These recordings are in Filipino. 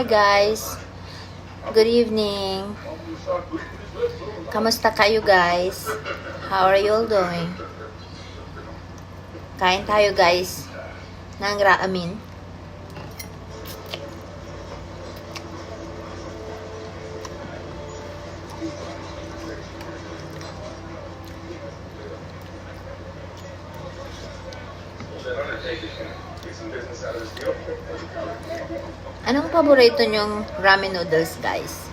Hi guys. Good evening. Kamusta kayo guys? How are you all doing? Kain tayo guys ng ramen. Anong paborito nyong ramen noodles guys?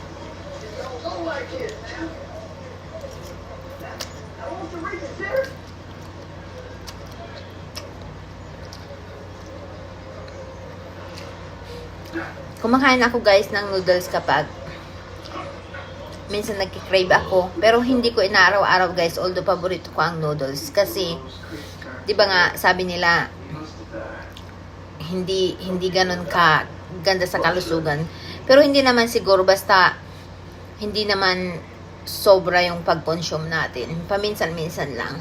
Kumakain ako guys ng noodles kapag minsan nagkikrave ako. Pero hindi ko inaaraw-araw guys, although paborito ko ang noodles. Kasi, di ba nga, sabi nila, hindi hindi ganun ka ganda sa kalusugan. Pero hindi naman siguro basta hindi naman sobra yung pag-consume natin. Paminsan-minsan lang.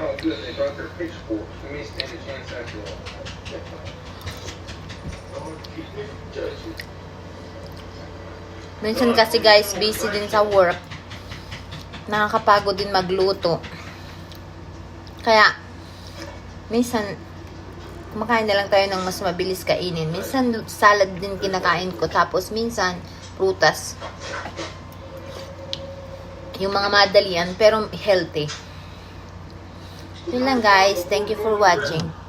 Oh, good, they brought their pitchforks. We may stand a chance after all. Minsan kasi guys, busy din sa work. Nakakapagod din magluto. Kaya, minsan, kumakain na lang tayo ng mas mabilis kainin. Minsan, salad din kinakain ko. Tapos, minsan, prutas. Yung mga madalian, pero healthy. Yun lang guys. Thank you for watching.